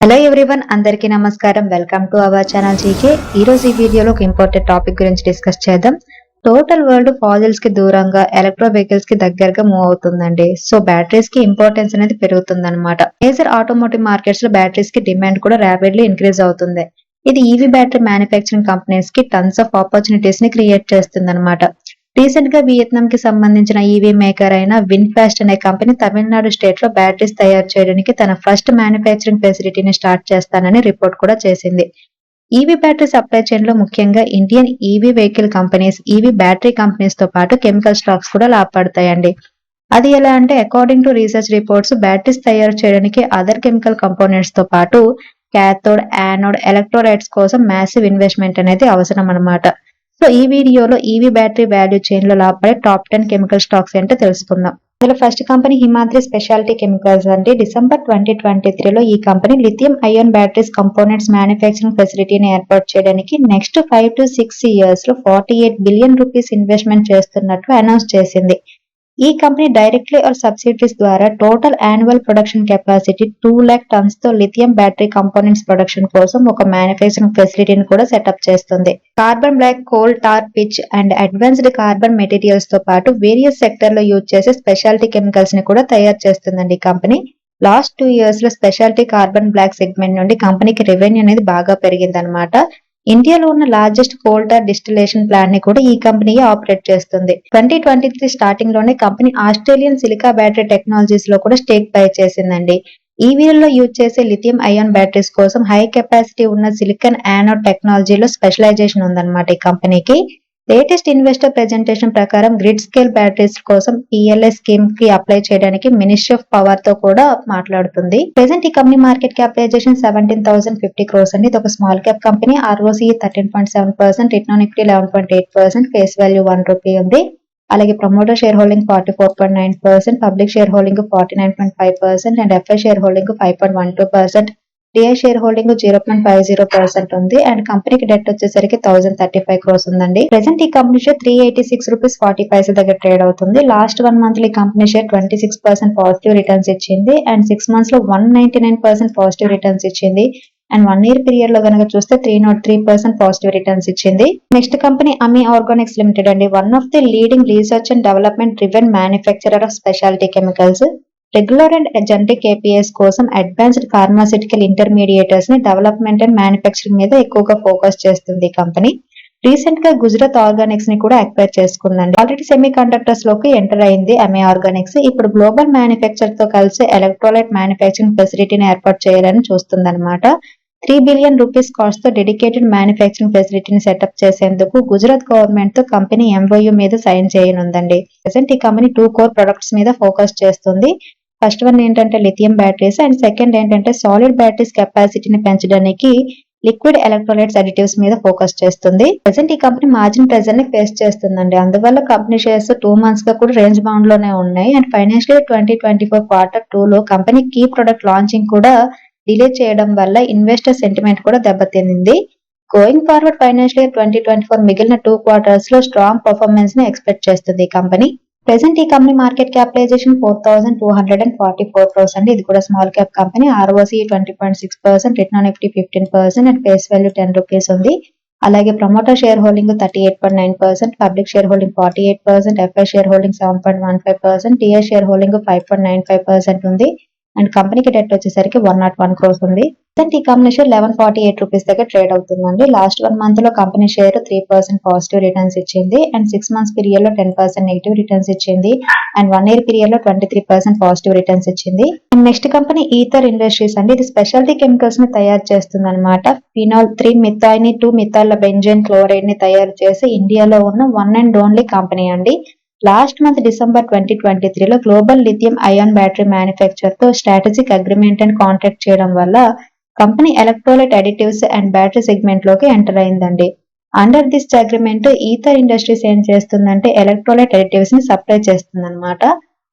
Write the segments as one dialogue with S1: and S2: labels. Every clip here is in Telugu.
S1: హలో ఎవ్రీవన్ అందరికీ నమస్కారం. Welcome to our channel GK ఈ రోజు ఈ వీడియోలో ఒక ఇంపార్టెంట్ టాపిక్ గురించి డిస్కస్ చేద్దాం. టోటల్ వరల్డ్ ఫాజిల్స్కి దూరంగా ఎలక్ట్రో వెహికల్స్కి దగ్గరగా మూవ్ అవుతుందండి. సో బ్యాటరీస్కి ఇంపార్టెన్స్ అనేది పెరుగుతుంది అనమాట మేజర్ ఆటోమోటివ్ మార్కెట్స్లో బ్యాటరీస్కి డిమాండ్ కూడా ర్యాపిడ్లీ ఇంక్రీజ్ అవుతుంది. ఇది ఈవీ బ్యాటరీ మ్యానుఫ్యాక్చరింగ్ కంపెనీస్కి టన్స్ ఆఫ్ ఆపర్చునిటీస్ని క్రియేట్ చేస్తుంది అనమాట రీసెంట్గా వియత్నాం కి సంబంధించిన ఈవీ మేకర్ అయిన విన్ఫాస్ట్ అనే కంపెనీ తమిళనాడు స్టేట్లో బ్యాటరీస్ తయారు చేయడానికి తన ఫస్ట్ మ్యానుఫ్యాక్చరింగ్ ఫెసిలిటీని స్టార్ట్ చేస్తానని రిపోర్ట్ కూడా చేసింది. ఈవీ బ్యాటరీ సప్లై చైన్లో ముఖ్యంగా Indian EV vehicle companies EV battery కంపెనీస్తో పాటు కెమికల్ స్టాక్స్ కూడా లాభపడతాయండి. అది ఎలా అంటే according to research reports batteries తయారు చేయడానికి అదర్ కెమికల్ కంపోనెంట్స్తో పాటు క్యాథోడ్ యానోడ్ ఎలక్ట్రోలైట్స్ కోసం మ్యాసివ్ ఇన్వెస్ట్మెంట్ అనేది అవసరం అన్నమాట సో ఈ వీడియోలో ఈవీ బ్యాటరీ వాల్యూ చైన్లో లాభపడే టాప్ టెన్ కెమికల్ స్టాక్స్ ఏంటో తెలుసుకుందాం. ఇందులో first company Himadri speciality chemicals అంటే డిసెంబర్ ట్వంటీ ట్వంటీ త్రీలో ఈ company lithium ion batteries components manufacturing ఫెసిలిటీని ఏర్పాటు చేయడానికి నెక్స్ట్ ఫైవ్ టు సిక్స్ ఇయర్స్లో forty eight billion rupees investment చేస్తున్నట్లు అనౌన్స్ చేసింది. ఈ కంపెనీ డైరెక్ట్లీ ఆర్ సబ్సిడీస్ ద్వారా total annual production capacity two lakh టన్స్తో lithium battery components production కోసం ఒక మ్యానుఫ్యాక్చరింగ్ ఫెసిలిటీని కూడా సెటప్ చేస్తుంది. Carbon black coal tar pitch and advanced carbon మెటీరియల్స్తో పాటు వేరియస్ సెక్టర్లో యూజ్ చేసే స్పెషాలిటీ కెమికల్స్ని కూడా తయారు చేస్తుందండి ఈ కంపెనీ. లాస్ట్ టూ ఇయర్స్లో స్పెషాలిటీ కార్బన్ బ్లాక్ సెగ్మెంట్ నుండి కంపెనీకి రెవెన్యూ అనేది బాగా పెరిగిందనమాట ఇండియాలో ఉన్న లార్జెస్ట్ కోల్టర్ డిస్టిలేషన్ ప్లాంట్ని కూడా ఈ కంపెనీ ఆపరేట్ చేస్తుంది. ట్వంటీ ట్వంటీ త్రీ స్టార్టింగ్లోనే కంపెనీ ఆస్ట్రేలియన్ సిలికా బ్యాటరీ టెక్నాలజీస్లో కూడా స్టేక్ బై చేసిందండి. ఈవీలలో యూజ్ చేసే లిథియం అయాన్ బ్యాటరీస్ కోసం హై కెపాసిటీ ఉన్న సిలికాన్ యానోడ్ టెక్నాలజీలో స్పెషలైజేషన్ ఉందన్నమాట ఈ కంపెనీకి. లేటెస్ట్ ఇన్వెస్టర్ ప్రెజెంటేషన్ ప్రకారం గ్రిడ్ స్కేల్ బ్యాటరీస్ కోసం పిఎల్ఐ స్కీమ్కి అప్లై చేయడానికి మినిస్ట్రీ ఆఫ్ పవర్తో కూడా మాట్లాడుతుంది. ప్రెసెంట్ ఈ company market capitalization seventeen thousand fifty crores అండి. ఇది ఒక small cap company ROC thirteen point seven percent return equity eleven point eight percent face value one rupee ఉంది అలాగే promoter share holding forty four point nine percent public share holding forty nine point five percent and FI share holding five point one two percent DI share holding zero point five zero percent ఉంది. అండ్ కంపెనీకి డెట్ వచ్చేసరికి థౌసండ్ థర్టీ ఫైవ్ క్రోస్ ఉందండి. ప్రెసెంట్ ఈ company share three eighty six rupees forty five దగ్గర ట్రేడ్ అవుతుంది. లాస్ట్ వన్ మంత్ ఈ company share twenty six percent positive returns ఇచ్చింది. అండ్ సిక్స్ మంత్స్లో one ninety nine percent positive returns ఇచ్చింది. అండ్ వన్ ఇయర్ పీరియడ్లో కనుక చూస్తే three nought three percent positive returns ఇచ్చింది. Next company Ami organics limited అండి. One of the leading research and development driven manufacturer of speciality chemicals regular and generic APIs కోసం అడ్వాన్స్డ్ ఫార్మాసిటికల్ ఇంటర్మీడియేటర్స్ని డెవలప్మెంట్ అండ్ మ్యానుఫ్యాక్చరింగ్ మీద ఎక్కువగా ఫోకస్ చేస్తుంది ఈ కంపెనీ రీసెంట్గా గుజరాత్ ఆర్గానిక్స్ని కూడా అక్వైర్ చేసుకుందండి ఆల్రెడీ సెమీ కండక్టర్స్లోకి ఎంటర్ అయింది ఎంఏ ఆర్గానిక్స్ ఇప్పుడు గ్లోబల్ మ్యానుఫ్యాక్చర్తో కలిసి ఎలక్ట్రోలైట్ మ్యానుఫ్యాక్చరింగ్ ఫెసిలిటీని ఏర్పాటు చేయాలని చూస్తుందన్నమాట. త్రీ బిలియన్ రూపీస్ కాస్ట్తో డెడికేటెడ్ మ్యానుఫ్యాక్చరింగ్ ఫెసిలిటీని సెటప్ చేసేందుకు గుజరాత్ గవర్నమెంట్తో కంపెనీ ఎంఓయూ మీద సైన్ చేయనుందండి. ప్రెసెంట్ ఈ కంపెనీ టూ కోర్ ప్రొడక్ట్స్ మీద ఫోకస్ చేస్తుంది. ఫస్ట్ వన్ ఏంటంటే లిథియం బ్యాటరీస్ అండ్ సెకండ్ ఏంటంటే సాలిడ్ బ్యాటరీస్ కెపాసిటీని పెంచడానికి లిక్విడ్ ఎలక్ట్రోలైట్స్ అడిటివ్స్ మీద ఫోకస్ చేస్తుంది. ప్రెసెంట్ ఈ కంపెనీ మార్జిన్ ప్రెజర్ని ఫేస్ చేస్తుందండి. అందువల్ల కంపెనీ షేర్స్ టూ మంత్స్గా కూడా రేంజ్ బౌండ్లోనే ఉన్నాయి. And financial twenty twenty four quarter two లో కంపెనీ కీ ప్రొడక్ట్ లాంచింగ్ కూడా డిలే చేయడం వల్ల ఇన్వెస్టర్ సెంటిమెంట్ కూడా దెబ్బతింది going forward financial year twenty twenty four మిగిలిన టూ క్వార్టర్స్లో స్ట్రాంగ్ పర్ఫార్మెన్స్ని ఎక్స్పెక్ట్ చేస్తుంది ఈ కంపెనీ ప్రెసెంట్ ఈ company market capitalization four thousand two hundred and forty four crores అండి. ఇది కూడా small cap company ROC twenty point six percent return FT fifteen percent and face value ten rupees ఉంది. అలాగే promoter share holding thirty eight point nine percent public share holding forty eight percent FI share holding seven point one five percent TS share holding five point nine five percent ఉంది. అండ్ కంపెనీకి డెట్ వచ్చేసరికి వన్ నాట్ వన్ క్రోర్స్ ఉంది. ఈ company share eleven forty eight rupees దగ్గర ట్రేడ్ అవుతుందండి. లాస్ట్ వన్ మంత్లో company share three percent positive returns ఇచ్చింది. అండ్ సిక్స్ మంత్స్ పీరియడ్లో టెన్ పర్సెంట్ నెగిటివ్ రిటర్న్స్ ఇచ్చింది. అండ్ వన్ ఇయర్ పీరియడ్లో twenty three percent positive returns ఇచ్చింది. And next company Aether industries అండి. ఇది స్పెషాలిటీ కెమికల్స్ని తయారు చేస్తుంది అనమాట phenol three methane two methyl benzyl క్లోరైడ్ని తయారు చేసి ఇండియాలో ఉన్న వన్ అండ్ ఓన్లీ కంపెనీ అండి. Last month December twenty twenty త్రీలో గ్లోబల్ లిథియం అయాన్ బ్యాటరీ మ్యానుఫ్యాక్చర్తో స్ట్రాటజిక్ అగ్రిమెంట్ అండ్ కాంట్రాక్ట్ చేయడం వల్ల company electrolyte additives and battery సెగ్మెంట్లోకి ఎంటర్ అయిందండి. Under this agreement Aether industries ఏం చేస్తుందంటే ఎలక్ట్రోలైట్ అడిటివ్స్ని సప్లై చేస్తుంది అనమాట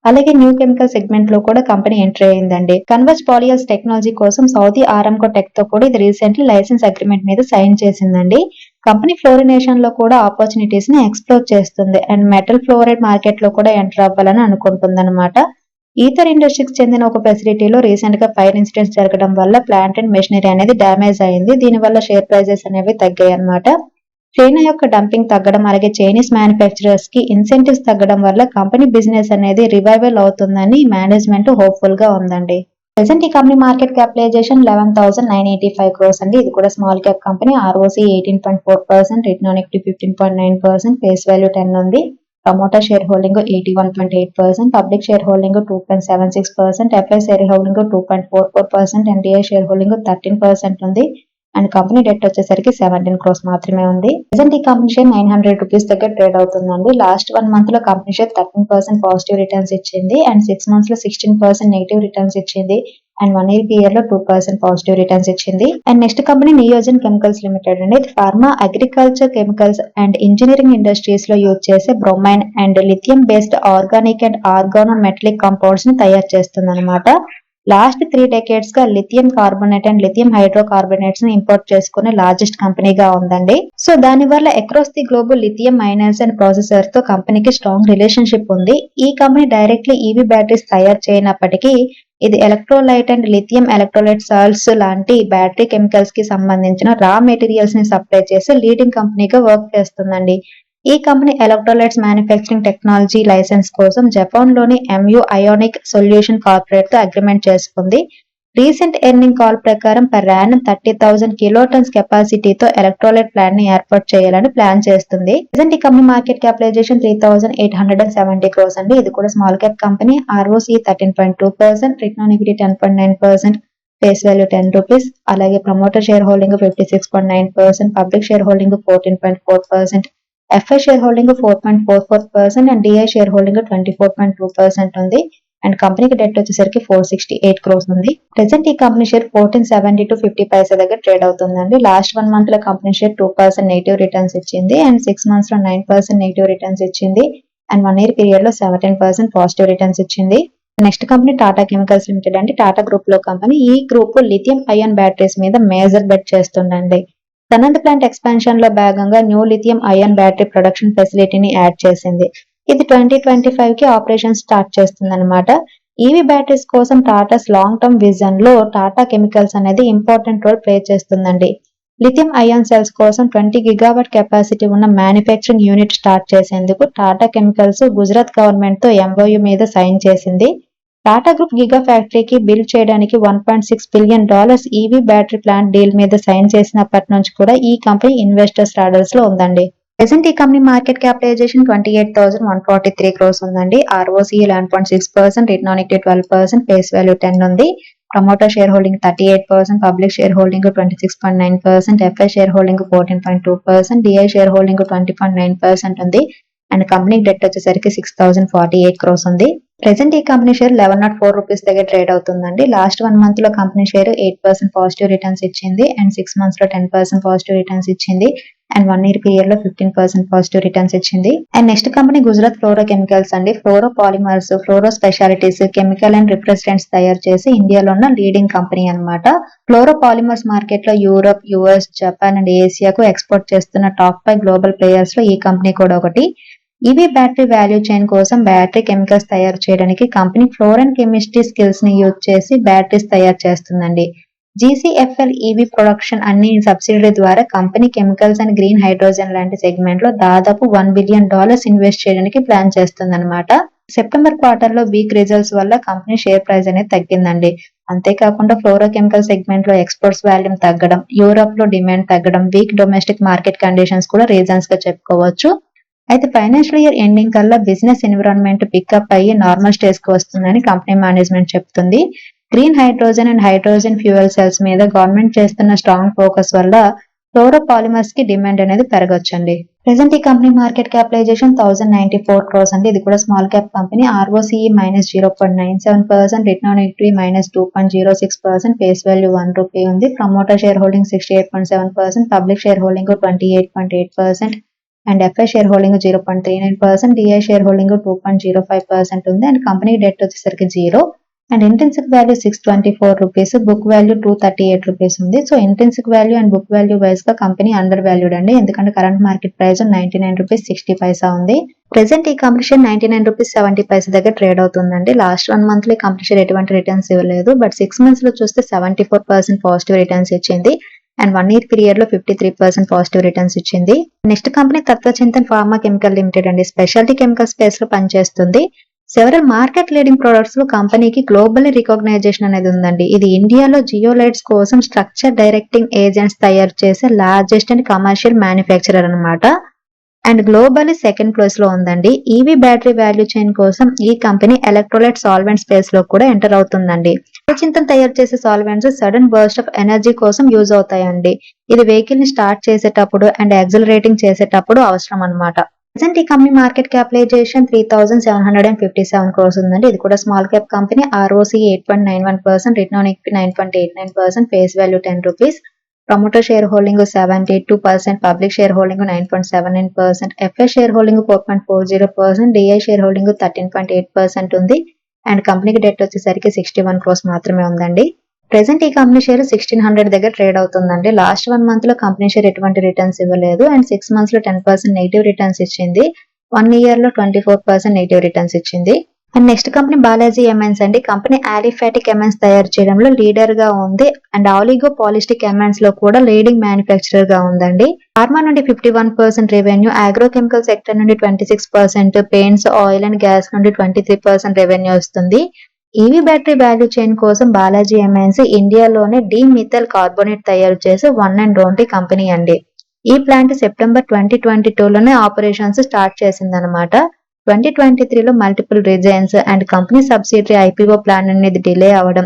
S1: అలాగే న్యూ కెమికల్ సెగ్మెంట్లో కూడా కంపెనీ ఎంటర్ అయిందండి కన్వర్స్ పాలియల్స్ టెక్నాలజీ కోసం సౌదీ ఆరంకో టెక్తో కూడా ఇది రీసెంట్లీ లైసెన్స్ అగ్రిమెంట్ మీద సైన్ చేసిందండి. కంపెనీ ఫ్లోరినేషన్లో కూడా ఆపర్చునిటీస్ని ఎక్స్ప్లోర్ చేస్తుంది. అండ్ మెటల్ ఫ్లోరైడ్ మార్కెట్లో కూడా ఎంటర్ అవ్వాలని అనుకుంటుంది ఈథర్ ఇండస్ట్రీకి చెందిన ఒక ఫెసిలిటీలో రీసెంట్గా ఫైర్ ఇన్సిడెంట్స్ జరగడం వల్ల ప్లాంట్ అండ్ మెషినరీ అనేది డ్యామేజ్ అయింది. దీనివల్ల షేర్ ప్రైజెస్ అనేవి తగ్గాయి అన్నమాట. చైనా యొక్క డంపింగ్ తగ్గడం అలాగే చైనీస్ మ్యానుఫ్యాక్చరర్స్కి ఇన్సెంటివ్స్ తగ్గడం వల్ల కంపెనీ బిజినెస్ అనేది రివైవల్ అవుతుందని మేనేజ్మెంట్ హోప్ఫుల్గా ఉందండి. ప్రెసెంట్ ఈ company market capitalization eleven thousand nine eighty five crores అండి. ఇది కూడా small cap company ROC eighteen point four percent return on equity fifteen point nine percent face value ten ఉంది. Promoter share holding eighty one point eight percent public share holding two point seven six percent FI share holding two point four four percent NDI share holding thirteen percent ఉంది. అండ్ కంపెనీ డెట్ వచ్చేసరికి సెవెంటీన్ క్రోస్ మాత్రమే ఉంది. ప్రెసెంట్ ఈ company share nine hundred rupees దగ్గర ట్రేడ్ అవుతుందండి. లాస్ట్ వన్ మంత్లో company share thirteen percent positive returns ఇచ్చింది. అండ్ సిక్స్ మంత్స్లో సిక్స్టీన్ పర్సెంట్ నెగిటివ్ రిటర్న్స్ ఇచ్చింది. అండ్ వన్ ఇయర్ ఇయర్లో టూ పర్సెంట్ పాజిటివ్ రిటర్న్స్ ఇచ్చింది. And next company Neogen chemicals limited అండి. ఇది pharma agriculture chemicals and engineering ఇండస్ట్రీస్లో use చేసే bromine and lithium based organic and organo metallic కంపౌండ్స్ని తయారు చేస్తుంది అనమాట లాస్ట్ త్రీ డెకేడ్స్గా లిథియం కార్బోనేట్ అండ్ లిథియం హైడ్రోకార్బోనేట్స్ని ఇంపోర్ట్ చేసుకునే లార్జెస్ట్ కంపెనీగా ఉందండి. సో దాని వల్ల across the global lithium miners and ప్రాసెసర్తో కంపెనీకి స్ట్రాంగ్ రిలేషన్షిప్ ఉంది. ఈ కంపెనీ డైరెక్ట్లీ ఈవీ బ్యాటరీస్ తయారు చేయనప్పటికీ ఇది electrolyte and lithium electrolyte salts లాంటి బ్యాటరీ కెమికల్స్కి సంబంధించిన రా మెటీరియల్స్ని సప్లై చేసే లీడింగ్ కంపెనీగా వర్క్ చేస్తుందండి. ఈ company electrolytes manufacturing technology licence కోసం జపాన్లోని ఎంయు అయోనిక్ సొల్యూషన్ కార్పొరేట్తో అగ్రిమెంట్ చేసుకుంది. రీసెంట్ ఎర్నింగ్ కాల్ ప్రకారం per annum thirty thousand kilotons కెపాసిటీతో electrolyte ప్లాంట్ని ఏర్పాటు చేయాలని ప్లాన్ చేస్తుంది. ప్రజెంట్ ఈ company market capitalisation three thousand eight hundred and seventy crores అండి ఇది కూడా small cap company. ROC thirteen point two percent return equity ten point nine percent face value ten rupees అలాగే promoter share holding fifty six point nine percent public share holding fourteen point four percent FI share holding four point four four percent and DI share holding twenty four point two percent ఉంది. అండ్ కంపెనీకి డెట్ వచ్చేసరికి ఫోర్ సిక్స్టీ ఎయిట్ క్రోస్ ఉంది. ప్రెసెంట్ ఈ company share fourteen seventy two fifty paisa దగ్గర ట్రేడ్ అవుతుందండి. లాస్ట్ వన్ మంత్లో company share two percent negative returns ఇచ్చింది. అండ్ సిక్స్ మంత్స్లో నైన్ పర్సెంట్ నెగిటివ్ రిటర్న్స్ ఇచ్చింది. అండ్ వన్ ఇయర్ పీరియడ్లో సెవెంటీన్ పర్సెంట్ పాజిటివ్ రిటర్న్స్ ఇచ్చింది. Next company Tata chemicals limited అంటే టాటా గ్రూప్లో కంపెనీ ఈ గ్రూప్ లిథియం అయాన్ బ్యాటరీస్ మీద మేజర్ బెట్ చేస్తుందండి. సనంత్ ప్లాంట్ ఎక్స్పాన్షన్లో భాగంగా new lithium ion battery production ఫెసిలిటీని add చేసింది. ఇది ట్వంటీ ట్వంటీ ఫైవ్కి ఆపరేషన్ స్టార్ట్ చేస్తుంది అనమాట ఈవీ బ్యాటరీస్ కోసం Tata's long term విజన్లో Tata chemicals అనేది ఇంపార్టెంట్ రోల్ ప్లే చేస్తుందండి. లిథియం అయాన్ సెల్స్ కోసం ట్వంటీ గిగావాట్ కెపాసిటీ ఉన్న మ్యానుఫ్యాక్చరింగ్ యూనిట్ స్టార్ట్ చేసేందుకు టాటా కెమికల్స్ గుజరాత్ గవర్నమెంట్తో ఎంఓయూ మీద సైన్ చేసింది. టాటా గ్రూప్ గిగా ఫ్యాక్టరీకి బిల్డ్ చేయడానికి one point six billion dollars EV battery plant deal మీద సైన్ చేసినప్పటి నుంచి కూడా ఈ కంపెనీ ఇన్వెస్టర్స్ రాడర్స్లో ఉందండి. ప్రెసెంట్ ఈ company market capitalisation twenty eight thousand one forty three crores ఉందండి ROC eleven point six percent return on twelve percent face value ten ఉంది. Promoter share holding thirty eight percent public share holding twenty six point nine percent FI share holding fourteen point two percent DI share holding twenty point nine percent ఉంది. అండ్ కంపెనీ డెట్ వచ్చేసరికి six thousand forty eight crores ఉంది. ప్రెసెంట్ ఈ company share eleven nought four rupees దగ్గర ట్రేడ్ అవుతుందండి. లాస్ట్ వన్ మంత్లో company share eight percent positive returns ఇచ్చింది. అండ్ సిక్స్ మంత్స్లో టెన్ పర్సెంట్ పాజిటివ్ రిటర్న్స్ ఇచ్చింది. అండ్ వన్ ఇయర్ పీరియడ్లో ఫిఫ్టీన్ పర్సెంట్ పాజిటివ్ రిటర్న్స్ ఇచ్చింది. And next company Gujarat fluoro chemicals అండి. Fluoro polymers fluoro specialities chemical and refrigerants తయారు చేసి ఇండియాలో ఉన్న లీడింగ్ కంపెనీ అన్నమాట. ఫ్లోరో పాలిమర్స్ మార్కెట్లో యూరోప్ యుఎస్ జపాన్ అండ్ ఏసియాకు ఎక్స్పోర్ట్ చేస్తున్న టాప్ ఫైవ్ గ్లోబల్ ప్లేయర్స్లో ఈ కంపెనీ కూడా ఒకటి. ఇవి బ్యాటరీ వాల్యూ చైన్ కోసం బ్యాటరీ కెమికల్స్ తయారు చేయడానికి కంపెనీ ఫ్లోర్ అండ్ కెమిస్ట్రీ స్కిల్స్ని యూజ్ చేసి బ్యాటరీస్ తయారు చేస్తుందండి. జీసీఎఫ్ఎల్ ఈవి ప్రొడక్షన్ అన్ని సబ్సిడీ ద్వారా company chemicals and green hydrogen లాంటి సెగ్మెంట్లో దాదాపు వన్ బిలియన్ డాలర్స్ ఇన్వెస్ట్ చేయడానికి ప్లాన్ చేస్తుందన్నమాట. సెప్టెంబర్ క్వార్టర్లో వీక్ రిజల్ట్స్ వల్ల కంపెనీ షేర్ ప్రైస్ అనేది తగ్గిందండి. అంతేకాకుండా ఫ్లోరోకెమికల్ సెగ్మెంట్లో ఎక్స్పోర్ట్స్ వాల్యూమ్ తగ్గడం యూరోప్లో డిమాండ్ తగ్గడం వీక్ డొమెస్టిక్ మార్కెట్ కండిషన్స్ కూడా రీజన్స్గా చెప్పుకోవచ్చు. అయితే ఫైనాన్షియల్ ఇయర్ ఎండింగ్ కల్లా బిజినెస్ ఎన్విరాన్మెంట్ పికప్ అయ్యి నార్మల్ స్టేజ్కు వస్తుందని కంపెనీ మేనేజ్మెంట్ చెప్తుంది. Green hydrogen and hydrogen fuel cells మీద గవర్నమెంట్ చేస్తున్న స్ట్రాంగ్ ఫోకస్ వల్ల ఫ్లోరో పాలిమర్స్కి డిమాండ్ అనేది పెరగొచ్చండి. ప్రెసెంట్ ఈ company market capitalisation thousand ninety four crores అండి. ఇది కూడా small cap company ROCE minus zero point nine seven percent return on equity minus two point zero six percent face value one rupee ఉంది promoter share holding sixty eight point seven percent public share holding twenty eight point eight percent and FI share holding zero point three nine percent DI share holding two point zero five percent ఉంది. అండ్ కంపెనీ డెట్ వచ్చేసరికి zero and intrinsic value six twenty four rupees book value two thirty eight rupees ఉంది. So intrinsic value and book value వైజ్గా కంపెనీ అండర్ వాల్యూడ్ అండి. ఎందుకంటే current market price ninety nine rupees sixty paisa ఉంది. ప్రెసెంట్ ఈ company share ninety nine rupees seventy paisa దగ్గర ట్రేడ్ అవుతుందండి. లాస్ట్ వన్ మంత్లో ఈ కంపెనీ షేర్ ఎటువంటి రిటర్న్స్ ఇవ్వలేదు. బట్ సిక్స్ మంత్స్లో చూస్తే seventy four percent positive returns ఇచ్చింది. అండ్ వన్ ఇయర్ పీరియడ్లో fifty three percent positive returns ఇచ్చింది. Next company Tatva Chintan pharma chemical limited అండి. స్పెషాలిటీ కెమికల్ స్పేస్లో పనిచేస్తుంది. సెవరల్ మార్కెట్ లీడింగ్ ప్రొడక్ట్స్లో కంపెనీకి గ్లోబల్ రికగ్నైజేషన్ అనేది ఉందండి. ఇది ఇండియాలో జియోలైట్స్ కోసం స్ట్రక్చర్ డైరెక్టింగ్ ఏజెంట్స్ తయారు చేసే లార్జెస్ట్ అండ్ కమర్షియల్ మ్యానుఫ్యాక్చరర్ అన్నమాట. అండ్ గ్లోబల్ సెకండ్ ప్లేస్లో ఉందండి. ఈవీ బ్యాటరీ వాల్యూ చైన్ కోసం ఈ కంపెనీ ఎలక్ట్రోలైట్ సాల్వెంట్ స్పేస్లో కూడా ఎంటర్ అవుతుందండి. చింతన తయారు చేసే solvents sudden burst of energy కోసం యూజ్ అవుతాయండి. ఇది వెహికల్ని స్టార్ట్ చేసేటప్పుడు అండ్ యాక్సిలరేటింగ్ చేసేటప్పుడు అవసరం అన్నమాట. ప్రజెంట్ ఈ company market capitalisation three thousand seven hundred and fifty seven crores ఉందండి. ఇది కూడా small cap company ROC eight point nine one percent return nine point eight nine percent face value ten rupees promoter share holding seventy two percent public share holding nine point seven nine percent FI share holding four point four zero percent DI share holding thirteen point eight percent ఉంది. అండ్ కంపెనీకి డెట్ వచ్చేసరికి సిక్స్టీ వన్ క్రోస్ మాత్రమే ఉందండి. ప్రెసెంట్ ఈ కంపెనీ షేర్ సిక్స్టీన్ హండ్రెడ్ దగ్గర ట్రేడ్ అవుతుందండి. లాస్ట్ వన్ మంత్లో కంపెనీ షేర్ ఎటువంటి రిటర్న్స్ ఇవ్వలేదు. అండ్ సిక్స్ మంత్స్లో టెన్ పర్సెంట్ నెగిటివ్ రిటర్న్స్ ఇచ్చింది. వన్ ఇయర్లో twenty four percent negative returns ఇచ్చింది. And next company Balaji Amines అండి. కంపెనీ ఆలిఫాటిక్ ఎంఎన్స్ తయారు చేయడంలో లీడర్గా ఉంది. అండ్ ఆలిగో పాలిస్టిక్ ఎంఎన్స్లో కూడా లీడింగ్ మ్యానుఫ్యాక్చరర్గా ఉందండి. ఫార్మా నుండి fifty one percent revenue agrochemical sector నుండి twenty six percent paints oil and gas నుండి ట్వంటీ త్రీ పర్సెంట్ రెవెన్యూ వస్తుంది. ఈవీ బ్యాటరీ వాల్యూ చైన్ కోసం బాలాజీ ఎంఎన్స్ ఇండియాలోనే డి మిథల్ కార్బోనేట్ తయారు చేసే వన్ అండ్ ఓన్లీ కంపెనీ అండి. ఈ ప్లాంట్ సెప్టెంబర్ ట్వంటీ ట్వంటీ లోనే ఆపరేషన్స్ స్టార్ట్ చేసిందనమాట. ట్వంటీ ట్వంటీ త్రీలో multiple resigns and company subsidiary IPO plan అనేది డిలే అవ్వడం.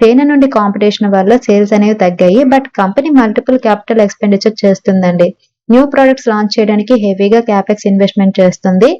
S1: చైనా నుండి కాంపిటీషన్ వల్ల సేల్స్ అనేవి తగ్గాయి but company multiple capital expenditure చేస్తుందండి. న్యూ ప్రొడక్ట్స్ లాంచ్ చేయడానికి హెవీగా క్యాపెక్స్ ఇన్వెస్ట్మెంట్ చేస్తుంది.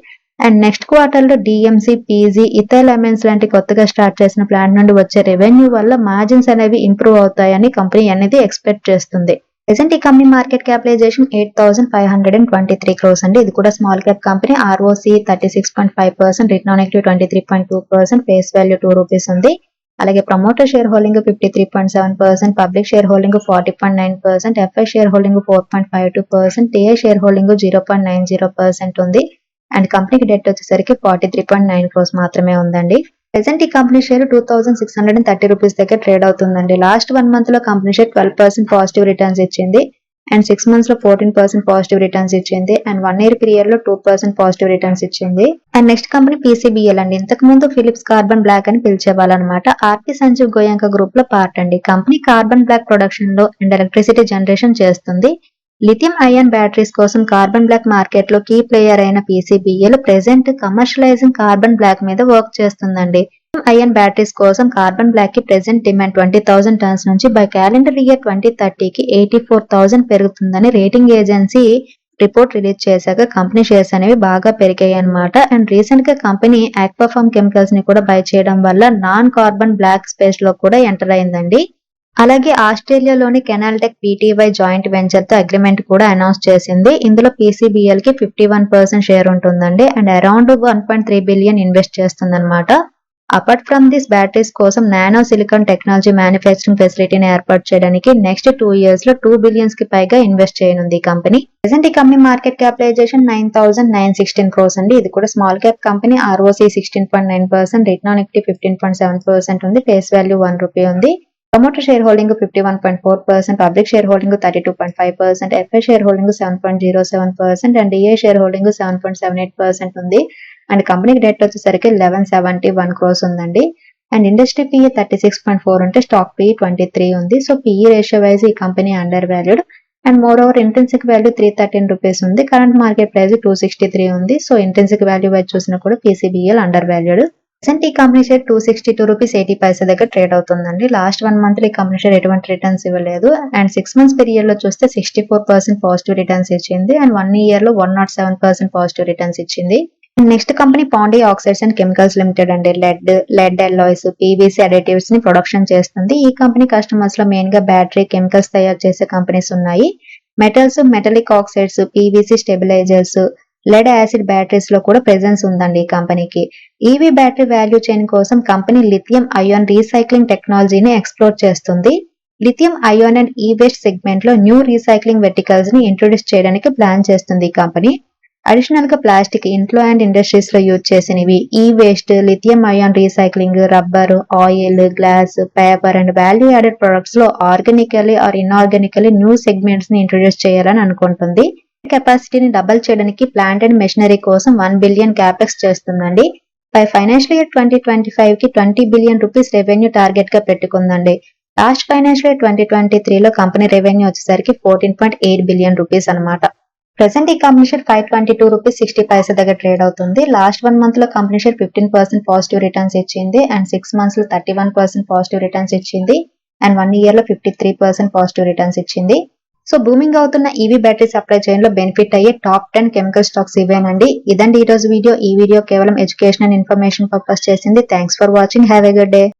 S1: అండ్ నెక్స్ట్ క్వార్టర్లో డిఎంసీ పీజీ ఇతర లెమెన్స్ లాంటి కొత్తగా స్టార్ట్ చేసిన ప్లాంట్ నుండి వచ్చే రెవెన్యూ వల్ల మార్జిన్స్ అనేవి ఇంప్రూవ్ అవుతాయని కంపెనీ అనేది ఎక్స్పెక్ట్ చేస్తుంది. ప్రెసెంట్ ఈ company market capitalisation eight thousand five hundred and twenty three crores అండి? ఇది కూడా small cap company ROC thirty six point five percent return equity twenty three point two percent face value two rupees ఉంది. అలాగే promoter share holding fifty three point seven percent public share holding forty point nine percent FI share holding four point five two percent TI share holding zero point nine zero percent ఉంది. అండ్ కంపెనీకి డెట్ వచ్చేసరికి forty three point nine crores మాత్రమే ఉందండి. ప్రెసెంట్ ఈ company share two thousand six hundred and thirty rupees దగ్గర ట్రేడ్ అవుతుందండి. లాస్ట్ వన్ మంత్లో company share twelve percent positive returns ఇచ్చింది. అండ్ సిక్స్ మంత్స్లో ఫోర్టీన్ పర్సెంట్ పాజిటివ్ రిటర్న్స్ ఇచ్చింది. అండ్ వన్ ఇయర్ పీరియడ్లో టూ పర్సెంట్ పాజిటివ్ రిటర్న్స్ ఇచ్చింది. అండ్ నెక్స్ట్ కంపెనీ పీసీబీఎల్ అండి. ఇంతకు ముందు ఫిలిప్స్ కార్బన్ బ్లాక్ అని పిలిచేవాళ్ళు అనమాట ఆర్పి సంజీవ్ గోయంక గ్రూప్లో పార్ట్ అండి. కంపెనీ కార్బన్ బ్లాక్ ప్రొడక్షన్లో అండ్ ఎలక్ట్రిసిటీ జనరేషన్ చేస్తుంది. లిథియం అయాన్ బ్యాటరీస్ కోసం కార్బన్ బ్లాక్ మార్కెట్లో కీ ప్లేయర్ అయిన PCBL present commercialising carbon black మీద వర్క్ చేస్తుందండి. అయాన్ బ్యాటరీస్ కోసం carbon బ్లాక్కి present demand twenty thousand tons నుంచి బై క్యాలెండర్ ఇయర్ ట్వంటీ థర్టీకి ఎయిటీ ఫోర్ థౌసండ్ పెరుగుతుందని రేటింగ్ ఏజెన్సీ రిపోర్ట్ రిలీజ్ చేశాక కంపెనీ షేర్స్ అనేవి బాగా పెరిగాయి అనమాట అండ్ రీసెంట్గా కంపెనీ ఆక్వాఫార్మ్ కెమికల్స్ని కూడా బై చేయడం వల్ల నాన్ కార్బన్ బ్లాక్ స్పేస్లో కూడా ఎంటర్ అయిందండి. అలాగే ఆస్ట్రేలియాలోని కెనాల్టెక్ పీటీవై జాయింట్ వెంచర్తో అగ్రిమెంట్ కూడా అనౌన్స్ చేసింది. ఇందులో పీసీబీఎల్కి ఫిఫ్టీ వన్ పర్సెంట్ షేర్ ఉంటుందండి. And around one point three billion invest చేస్తుందన్నమాట. అపార్ట్ ఫ్రమ్ దిస్ బ్యాటరీస్ కోసం నానో సిలికాన్ టెక్నాలజీ మ్యానుఫ్యాక్చరింగ్ ఫెసిలిటీని ఏర్పాటు చేయడానికి నెక్స్ట్ టూ ఇయర్స్లో టూ బిలియన్స్కి పైగా ఇన్వెస్ట్ చేయనుంది ఈ కంపెనీ. ప్రెసెంట్ ఈ company market capitalization nine thousand nine sixteen crores అండి ఇది కూడా small cap company. ROC sixteen point nine percent return equity fifteen point seven percent ఉంది. ఫేస్ వాల్యూ వన్ రూపీ ఉంది. Promoter share holding fifty one point four percent public share holding thirty two point five percent FI share holding seven point zero seven percent and DA share holding seven point seven eight percent ఉంది. అండ్ కంపెనీ డెట్ వచ్చేసరికి లెవెన్ సెవెంటీ వన్ క్రోస్ ఉందండి. And industry PE thirty six point four ఉంటే స్టాక్ పిఈ ట్వంటీ త్రీ ఉంది. సో పిఈ రేషియో వైజ్ ఈ company under valued and more over intrinsic value three thirteen rupees ఉంది. Current market price two sixty three ఉంది. సో ఇంటెన్సిక్ వాల్యూ వైజ్ చూసినా కూడా పీసీబీఎల్ అండర్ వాల్యూడ్ ప్రెసెంట్ ఈ company share two sixty two rupees eighty paisa దగ్గర ట్రేడ్ అవుతుందండి. లాస్ట్ వన్ మంత్ ఈ కంపెనీ షేర్ ఎటువంటి రిటర్న్స్ ఇవ్వలేదు. అండ్ సిక్స్ మంత్స్ పీరియడ్లో చూస్తే sixty four percent positive returns ఇచ్చింది. అండ్ వన్ ఇయర్లో one nought seven percent positive returns ఇచ్చింది. Next company Pondy oxides and chemicals limited అండి. లెడ్ లెడ్ ఎల్లాయిస్ పీవీసీ అడిటివ్స్ని ప్రొడక్షన్ చేస్తుంది. ఈ కంపెనీ కస్టమర్స్లో మెయిన్గా బ్యాటరీ కెమికల్స్ తయారు చేసే కంపెనీస్ ఉన్నాయి. Metals metallic oxides PVC stabilisers lead acid బ్యాటరీస్లో కూడా ప్రెజెన్స్ ఉందండి ఈ కంపెనీకి ఈవీ బ్యాటరీ వాల్యూ చైన్ కోసం కంపెనీ లిథియం అయాన్ రీసైక్లింగ్ టెక్నాలజీని ఎక్స్ప్లోర్ చేస్తుంది. Lithium ion and e waste సెగ్మెంట్లో న్యూ రీసైక్లింగ్ వెర్టికల్స్ని ఇంట్రొడ్యూస్ చేయడానికి ప్లాన్ చేస్తుంది ఈ కంపెనీ అడిషనల్గా ప్లాస్టిక్ ఇంట్లో అండ్ ఇండస్ట్రీస్లో యూజ్ చేసినవి e waste lithium ion recycling rubber oil glass paper and value added ప్రొడక్ట్స్లో organically or inorganically new సెగ్మెంట్స్ని ఇంట్రొడ్యూస్ చేయాలని అనుకుంటుంది. కెపాసిటీని డబల్ చేయడానికి ప్లాంట్ అండ్ మెషినరీ కోసం వన్ బిలియన్ క్యాపెక్స్ చేస్తుందండి. By financial year twenty twenty ఫైవ్కి ట్వంటీ బిలియన్ రూపీస్ రెవెన్యూ టార్గెట్గా పెట్టుకుందండి. Last financial year twenty twenty త్రీలో కంపెనీ రెవెన్యూ వచ్చేసరికి fourteen point eight billion rupees అనమాట ప్రెసెంట్ ఈ company share five twenty two rupees sixty paisa దగ్గర ట్రేడ్ అవుతుంది. లాస్ట్ వన్ మంత్లో company share fifteen percent positive returns ఇచ్చింది అండ్ సిక్స్ మంత్స్లో thirty one percent positive returns ఇచ్చింది అండ్ వన్ ఇయర్లో fifty three percent positive returns ఇచ్చింది. సో బూమింగ్ అవుతున్న ఈవీ బ్యాటరీ సప్లై చైన్లో బెనిఫిట్ అయ్యే టాప్ టెన్ కెమికల్ స్టాక్స్ ఇవేనండి. ఇదండి ఈ రోజు వీడియో ఈ వీడియో కేవలం ఎడ్యుకేషన్ అండ్ ఇన్ఫర్మేషన్ పర్పస్ చేసింది. Thanks for watching have a good day